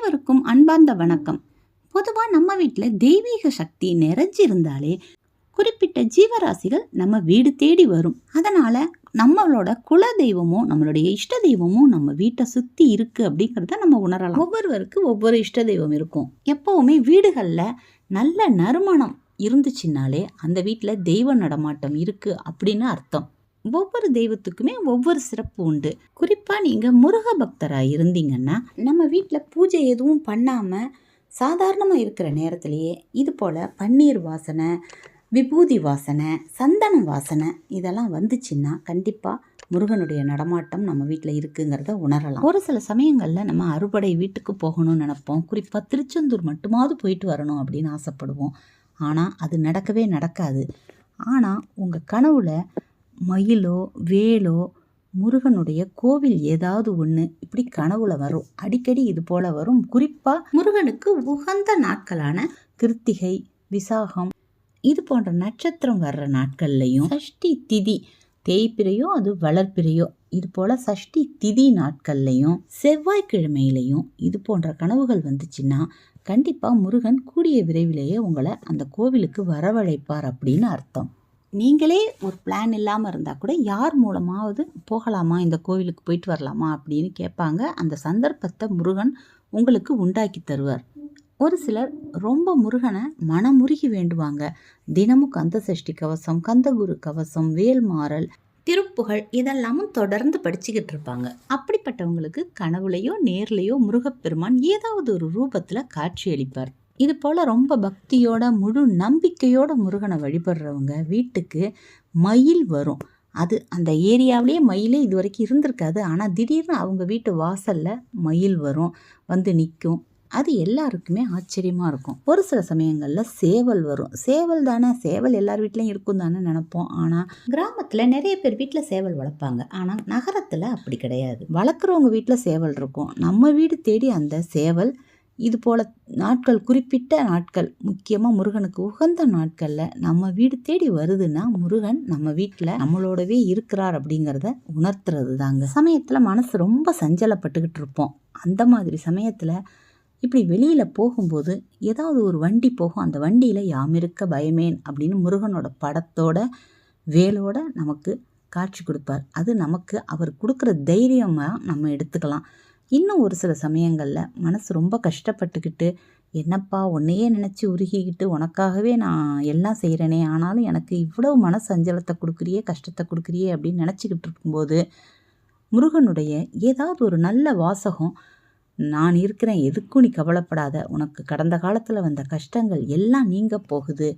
அனைவருக்கும் அன்பார்ந்த வணக்கம். பொதுவாக நம்ம வீட்டில் தெய்வீக சக்தி நிறைஞ்சிருந்தாலே குறிப்பிட்ட ஜீவராசிகள் நம்ம வீடு தேடி வரும். அதனால் நம்மளோட குல தெய்வமும் நம்மளுடைய இஷ்ட தெய்வமும் நம்ம வீட்டை சுற்றி இருக்குது அப்படிங்கிறத நம்ம உணரலாம். ஒவ்வொருவருக்கு ஒவ்வொரு இஷ்ட தெய்வம் இருக்கும். எப்போவுமே வீடுகளில் நல்ல நறுமணம் இருந்துச்சுனாலே அந்த வீட்டில் தெய்வ நடமாட்டம் இருக்குது அப்படின்னு அர்த்தம். ஒவ்வொரு தெய்வத்துக்குமே ஒவ்வொரு சிறப்பு உண்டு. குறிப்பாக நீங்கள் முருக பக்தராக இருந்தீங்கன்னா நம்ம வீட்டில் பூஜை எதுவும் பண்ணாமல் சாதாரணமாக இருக்கிற நேரத்திலேயே இது போல் பன்னீர் வாசனை விபூதி வாசனை சந்தன வாசனை இதெல்லாம் வந்துச்சுன்னா கண்டிப்பாக முருகனுடைய நடமாட்டம் நம்ம வீட்டில் இருக்குங்கிறத உணரலாம். ஒரு சில சமயங்களில் நம்ம அறுபடை வீட்டுக்கு போகணும்னு நினப்போம். குறிப்பாக திருச்செந்தூர் மட்டுமாவது போயிட்டு வரணும் அப்படின்னு ஆசைப்படுவோம். ஆனால் அது நடக்கவே நடக்காது. ஆனால் உங்கள் கனவுல மயிலோ வேலோ முருகனுடைய கோவில் ஏதாவது ஒன்று இப்படி கனவுல வரும். அடிக்கடி இது போல வரும். குறிப்பாக முருகனுக்கு உகந்த நாட்களான கிருத்திகை விசாகம் இது போன்ற நட்சத்திரம் வர்ற நாட்கள்லையும் சஷ்டி திதி தேய்பிரையோ அது வளர்ப்பிரையோ இது போல சஷ்டி திதி நாட்கள்லையும் செவ்வாய்க்கிழமையிலையும் இது போன்ற கனவுகள் வந்துச்சுன்னா கண்டிப்பாக முருகன் கூடிய விரைவிலேயே உங்களை அந்த கோவிலுக்கு வரவழைப்பார் அப்படின்னு அர்த்தம். நீங்களே ஒரு பிளான் இல்லாமல் இருந்தால் கூட யார் மூலமாவது போகலாமா? இந்த கோவிலுக்கு போயிட்டு வரலாமா? அப்படின்னு கேட்பாங்க. அந்த சந்தர்ப்பத்தை முருகன் உங்களுக்கு உண்டாக்கி தருவார். ஒரு சிலர் ரொம்ப முருகனை மனமுருகி வேண்டுவாங்க. தினமும் கந்த சஷ்டி கவசம் கந்தகுரு கவசம் வேல்மாறல் திருப்புகழ் இதெல்லாமும் தொடர்ந்து படிச்சுக்கிட்டு இருப்பாங்க. அப்படிப்பட்டவங்களுக்கு கனவுலையோ நேர்லையோ முருகப்பெருமான் ஏதாவது ஒரு ரூபத்தில் காட்சியளிப்பார் இது போல் ரொம்ப பக்தியோட முழு நம்பிக்கையோட முருகனை வழிபடுறவங்க வீட்டுக்கு மயில் வரும். அது அந்த ஏரியாவிலேயே மயிலே இது வரைக்கும் இருந்திருக்காது. ஆனால் திடீர்னு அவங்க வீட்டு வாசலில் மயில் வரும் வந்து நிற்கும் அது எல்லாருக்குமே ஆச்சரியமாக இருக்கும். ஒரு சில சமயங்களில் சேவல் வரும். சேவல் தானே சேவல் எல்லார் வீட்லேயும் இருக்கும் தானே நினைப்போம். ஆனால் கிராமத்தில் நிறைய பேர் வீட்டில் சேவல் வளர்ப்பாங்க. ஆனால் நகரத்தில் அப்படி கிடையாது. வளர்க்குறவங்க வீட்டில் சேவல் இருக்கும். நம்ம வீடு தேடி அந்த சேவல் இது போல் நாட்கள் குறிப்பிட்ட நாட்கள் முக்கியமாக முருகனுக்கு உகந்த நாட்களில் நம்ம வீடு தேடி வருதுன்னா முருகன் நம்ம வீட்டில் நம்மளோடவே இருக்கிறார் அப்படிங்கிறத உணர்த்துறது தாங்க சமயத்தில் மனசு ரொம்ப சஞ்சலப்பட்டுக்கிட்டு இருப்போம். அந்த மாதிரி சமயத்தில் இப்படி வெளியில் போகும்போது ஏதாவது ஒரு வண்டி போகும் அந்த வண்டியில் யாமிருக்க பயமேன் அப்படின்னு முருகனோட படத்தோட வேலோட நமக்கு காட்சி கொடுப்பார். அது நமக்கு அவர் கொடுக்குற தைரியமாக நம்ம எடுத்துக்கலாம். இன்னும் ஒரு சில சமயங்களில் மனசு ரொம்ப கஷ்டப்பட்டுக்கிட்டு என்னப்பா உன்னையே நினச்சி உருகிக்கிட்டு உனக்காகவே நான் எல்லாம் செய்கிறேனே ஆனாலும் எனக்கு இவ்வளோ மன சஞ்சலத்தை கொடுக்குறியே கஷ்டத்தை கொடுக்குறியே அப்படின்னு நினச்சிக்கிட்டு இருக்கும்போது முருகனுடைய ஏதாவது ஒரு நல்ல வாசகம் நான் இருக்கிறேன் எதுக்கும் நீ கவலைப்படாத உனக்கு கடந்த காலத்தில் வந்த கஷ்டங்கள் எல்லாம் நீங்க போகுது.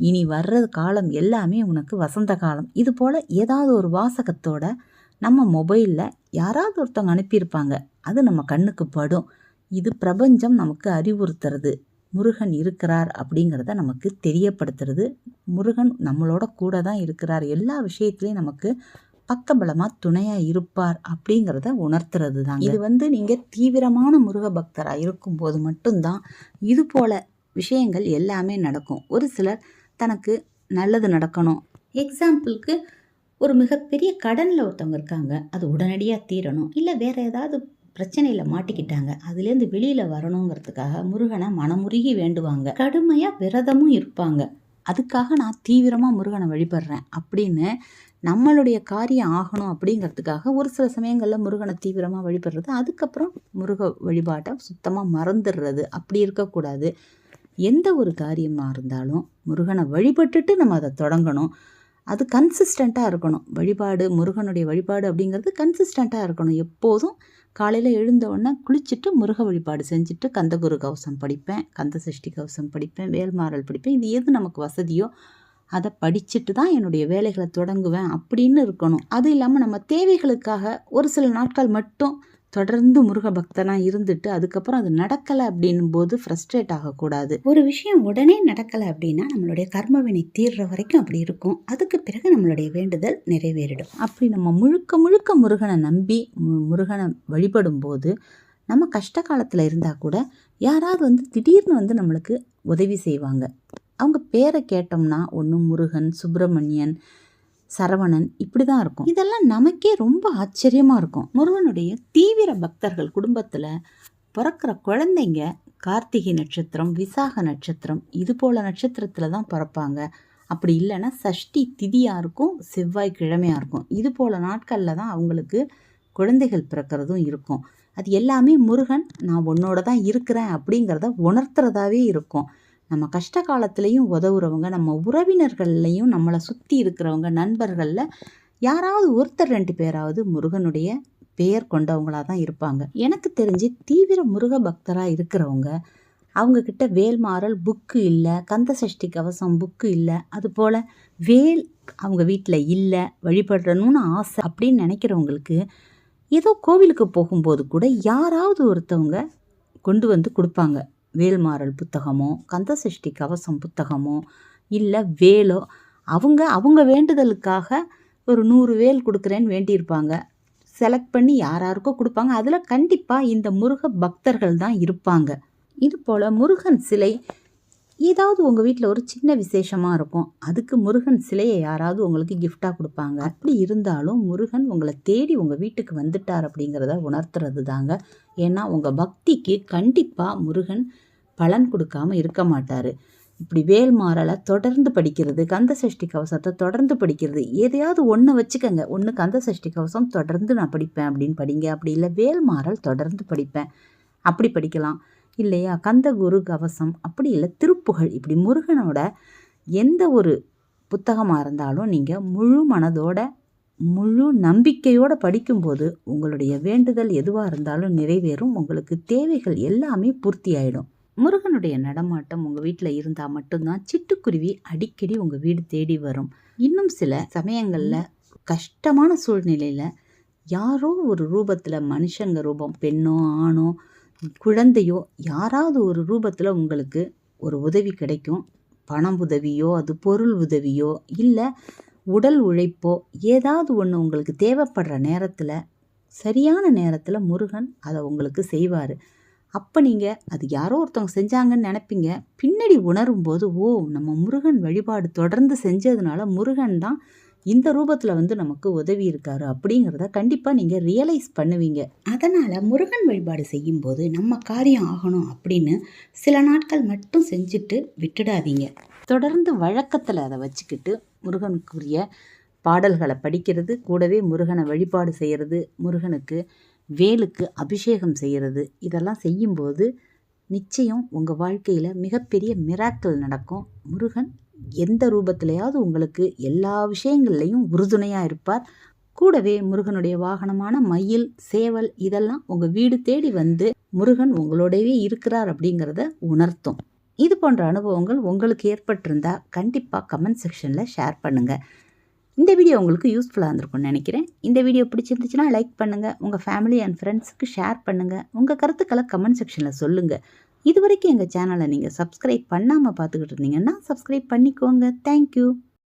இனி வர்ற காலம் எல்லாமே உனக்கு வசந்த காலம். இது போல் ஏதாவது ஒரு வாசகத்தோட நம்ம மொபைலில் யாராவது ஒருத்தவங்க அனுப்பியிருப்பாங்க. அது நம்ம கண்ணுக்கு படும். இது பிரபஞ்சம் நமக்கு அறிவுறுத்துறது. முருகன் இருக்கிறார் அப்படிங்கிறத நமக்கு தெரியப்படுத்துறது. முருகன் நம்மளோட கூட தான் இருக்கிறார். எல்லா விஷயத்துலையும் நமக்கு பக்கபலமாக துணையாக இருப்பார் அப்படிங்கிறத உணர்த்துறது தான் இது வந்து நீங்கள் தீவிரமான முருக பக்தராக இருக்கும்போது மட்டும்தான் இது போல விஷயங்கள் எல்லாமே நடக்கும். ஒரு சிலர் தனக்கு நல்லது நடக்கணும். எக்ஸாம்பிளுக்கு ஒரு மிகப்பெரிய கடனில் ஒருத்தவங்க இருக்காங்க. அது உடனடியாக தீரணும். இல்லை வேறு ஏதாவது பிரச்சனையில் மாட்டிக்கிட்டாங்க. அதுலேருந்து வெளியில் வரணுங்கிறதுக்காக முருகனை மனமுருகி வேண்டுவாங்க. கடுமையாக விரதமும் இருப்பாங்க. அதுக்காக நான் தீவிரமாக முருகனை வழிபடுறேன் அப்படின்னு நம்மளுடைய காரியம் ஆகணும் அப்படிங்கிறதுக்காக ஒரு சில சமயங்களில் முருகனை தீவிரமாக வழிபடுறது. அதுக்கப்புறம் முருக வழிபாட்டை சுத்தமாக மறந்துடுறது. அப்படி இருக்கக்கூடாது. எந்த ஒரு காரியமாக இருந்தாலும் முருகனை வழிபட்டுட்டு நம்ம அதை தொடங்கணும். அது கன்சிஸ்டண்ட்டாக இருக்கணும். வழிபாடு முருகனுடைய வழிபாடு அப்படிங்கிறது கன்சிஸ்டண்ட்டாக இருக்கணும். எப்போதும் காலையில் எழுந்த உடனே குளிச்சுட்டு முருக வழிபாடு செஞ்சுட்டு கந்தகுரு கவசம் படிப்பேன் கந்த சஷ்டி கவசம் படிப்பேன் வேல்மாறல் படிப்பேன். இது எது நமக்கு வசதியோ அதை படிச்சுட்டு தான் என்னுடைய வேலைகளை தொடங்குவேன் அப்படின்னு இருக்கணும். அது இல்லாமல் நம்ம தேவைகளுக்காக ஒரு சில நாட்கள் மட்டும் தொடர்ந்து முருக பக்தனாக இருந்துட்டு அதுக்கப்புறம் அது நடக்கலை அப்படின்னும் போது ஃப்ரஸ்ட்ரேட் ஆகக்கூடாது. ஒரு விஷயம் உடனே நடக்கலை அப்படின்னா நம்மளுடைய கர்மவினை தீர்ற வரைக்கும் அப்படி இருக்கும். அதுக்கு பிறகு நம்மளுடைய வேண்டுதல் நிறைவேறிடும். அப்படி நம்ம முழுக்க முழுக்க முருகனை நம்பி மு- முருகனை வழிபடும் போது நம்ம கஷ்ட காலத்தில் இருந்தால் கூட யாராவது வந்து திடீர்னு வந்து நம்மளுக்கு உதவி செய்வாங்க. அவங்க பேரை கேட்டோம்னா ஒன்று முருகன் சுப்பிரமணியன் சரவணன் இப்படி தான் இருக்கும். இதெல்லாம் நமக்கே ரொம்ப ஆச்சரியமாக இருக்கும். முருகனுடைய தீவிர பக்தர்கள் குடும்பத்தில் பிறக்கிற குழந்தைங்க கார்த்திகை நட்சத்திரம் விசாக நட்சத்திரம் இது போல் நட்சத்திரத்தில் தான் பிறப்பாங்க. அப்படி இல்லைன்னா சஷ்டி திதியாக இருக்கும் செவ்வாய் கிழமையாக இருக்கும். இது போல் நாட்களில் தான் அவங்களுக்கு குழந்தைகள் பிறக்கிறதும் இருக்கும். அது எல்லாமே முருகன் நான் உன்னோட தான் இருக்கிறேன் அப்படிங்கிறத உணர்த்துறதாவே இருக்கும். நம்ம கஷ்ட காலத்துலேயும் உதவுறவங்க நம்ம உறவினர்கள்லையும் நம்மளை சுற்றி இருக்கிறவங்க நண்பர்களில் யாராவது ஒருத்தர் ரெண்டு பேராவது முருகனுடைய பெயர் கொண்டவங்களாக தான் இருப்பாங்க. எனக்கு தெரிஞ்சு தீவிர முருக பக்தராக இருக்கிறவங்க அவங்கக்கிட்ட வேல்மாறல் புக்கு இல்லை கந்த சஷ்டி கவசம் புக்கு இல்லை அதுபோல் வேல் அவங்க வீட்டில் இல்லை வழிபடணும்னு ஆசை அப்படின்னு நினைக்கிறவங்களுக்கு ஏதோ கோவிலுக்கு போகும்போது கூட யாராவது ஒருத்தவங்க கொண்டு வந்து கொடுப்பாங்க. வேல்மாறல் புத்தகமோ கந்தசஷ்டி கவசம் புத்தகமோ இல்லை வேலோ அவங்க அவங்க வேண்டுதலுக்காக ஒரு நூறு வேல் கொடுக்குறேன்னு வேண்டியிருப்பாங்க. செலக்ட் பண்ணி யாராருக்கோ கொடுப்பாங்க. அதில் கண்டிப்பாக இந்த முருக பக்தர்கள் தான் இருப்பாங்க. இது போல் முருகன் சிலை ஏதாவது உங்கள் வீட்டில் ஒரு சின்ன விசேஷமாக இருக்கும். அதுக்கு முருகன் சிலையை யாராவது உங்களுக்கு கிஃப்டாக கொடுப்பாங்க. அப்படி இருந்தாலும் முருகன் உங்களை தேடி உங்கள் வீட்டுக்கு வந்துட்டார் அப்படிங்கிறத உணர்த்துறது தாங்க ஏன்னா உங்கள் பக்திக்கு கண்டிப்பாக முருகன் பலன் கொடுக்காம இருக்க மாட்டார். இப்படி வேல்மாறலை தொடர்ந்து படிக்கிறது கந்த சஷ்டி கவசத்தை தொடர்ந்து படிக்கிறது எதையாவது ஒன்று வச்சுக்கோங்க. ஒன்று கந்த சஷ்டி கவசம் தொடர்ந்து நான் படிப்பேன் அப்படின்னு படிங்க. அப்படி இல்லை வேல்மாறல் தொடர்ந்து படிப்பேன். அப்படி படிக்கலாம். இல்லையா? கந்த குரு கவசம் அப்படி இல்லை திருப்புகழ் இப்படி முருகனோட எந்த ஒரு புத்தகமாக இருந்தாலும் நீங்கள் முழு மனதோட முழு நம்பிக்கையோடு படிக்கும்போது உங்களுடைய வேண்டுதல் எதுவாக இருந்தாலும் நிறைவேறும். உங்களுக்கு தேவைகள் எல்லாமே பூர்த்தி ஆகிடும் முருகனுடைய நடமாட்டம் உங்கள் வீட்டில் இருந்தால் மட்டும்தான் சிட்டுக்குருவி அடிக்கடி உங்கள் வீடு தேடி வரும். இன்னும் சில சமயங்களில் கஷ்டமான சூழ்நிலையில் யாரோ ஒரு ரூபத்தில் மனுஷங்க ரூபம் பெண்ணோ ஆணோ குழந்தையோ யாராவது ஒரு ரூபத்தில் உங்களுக்கு ஒரு உதவி கிடைக்கும். பணம் உதவியோ அது பொருள் உதவியோ இல்லை உடல் உழைப்போ ஏதாவது ஒன்று உங்களுக்கு தேவைப்படுற நேரத்தில் சரியான நேரத்தில் முருகன் அதை உங்களுக்கு செய்வார். அப்போ நீங்கள் அது யாரோ ஒருத்தவங்க செஞ்சாங்கன்னு நினைப்பீங்க. பின்னாடி உணரும்போது ஓ நம்ம முருகன் வழிபாடு தொடர்ந்து செஞ்சதுனால முருகன் தான் இந்த ரூபத்தில் வந்து நமக்கு உதவி இருக்காரு அப்படிங்கிறத கண்டிப்பாக நீங்கள் ரியலைஸ் பண்ணுவீங்க. அதனால் முருகன் வழிபாடு செய்யும்போது நம்ம காரியம் ஆகணும் அப்படின்னு சில நாட்கள் மட்டும் செஞ்சுட்டு விட்டுடாதீங்க. தொடர்ந்து வழக்கத்தில் அதை வச்சுக்கிட்டு முருகனுக்குரிய பாடல்களை படிக்கிறது கூடவே முருகனை வழிபாடு செய்கிறது முருகனுக்கு வேலுக்கு அபிஷேகம் செய்கிறது இதெல்லாம் செய்யும்போது நிச்சயம் உங்கள் வாழ்க்கையில் மிகப்பெரிய மிராக்கள் நடக்கும். முருகன் எந்த ரூபத்திலையாவது உங்களுக்கு எல்லா விஷயங்கள்லையும் உறுதுணையாக இருப்பார். கூடவே முருகனுடைய வாகனமான மயில் சேவல் இதெல்லாம் உங்கள் வீடு தேடி வந்து முருகன் உங்களோடவே இருக்கிறார் அப்படிங்கிறத உணர்த்தும். இது போன்ற அனுபவங்கள் உங்களுக்கு ஏற்பட்டிருந்தால் கண்டிப்பாக கமெண்ட் செக்ஷனில் ஷேர் பண்ணுங்கள் இந்த வீடியோ உங்களுக்கு யூஸ்ஃபுல்லாக இருந்திருக்கும்னு நினைக்கிறேன். இந்த வீடியோ பிடிச்சிருந்துச்சுன்னா லைக் பண்ணுங்கள் உங்கள் ஃபேமிலி அண்ட் ஃப்ரெண்ட்ஸுக்கு ஷேர் பண்ணுங்கள் உங்கள் கருத்துக்களை கமெண்ட் செக்ஷனில் சொல்லுங்கள் இது வரைக்கும் எங்கள் சேனலை நீங்கள் சப்ஸ்கிரைப் பண்ணாமல் பார்த்துக்கிட்டு இருந்தீங்கன்னா சப்ஸ்கிரைப் பண்ணிக்கோங்க. தேங்க்யூ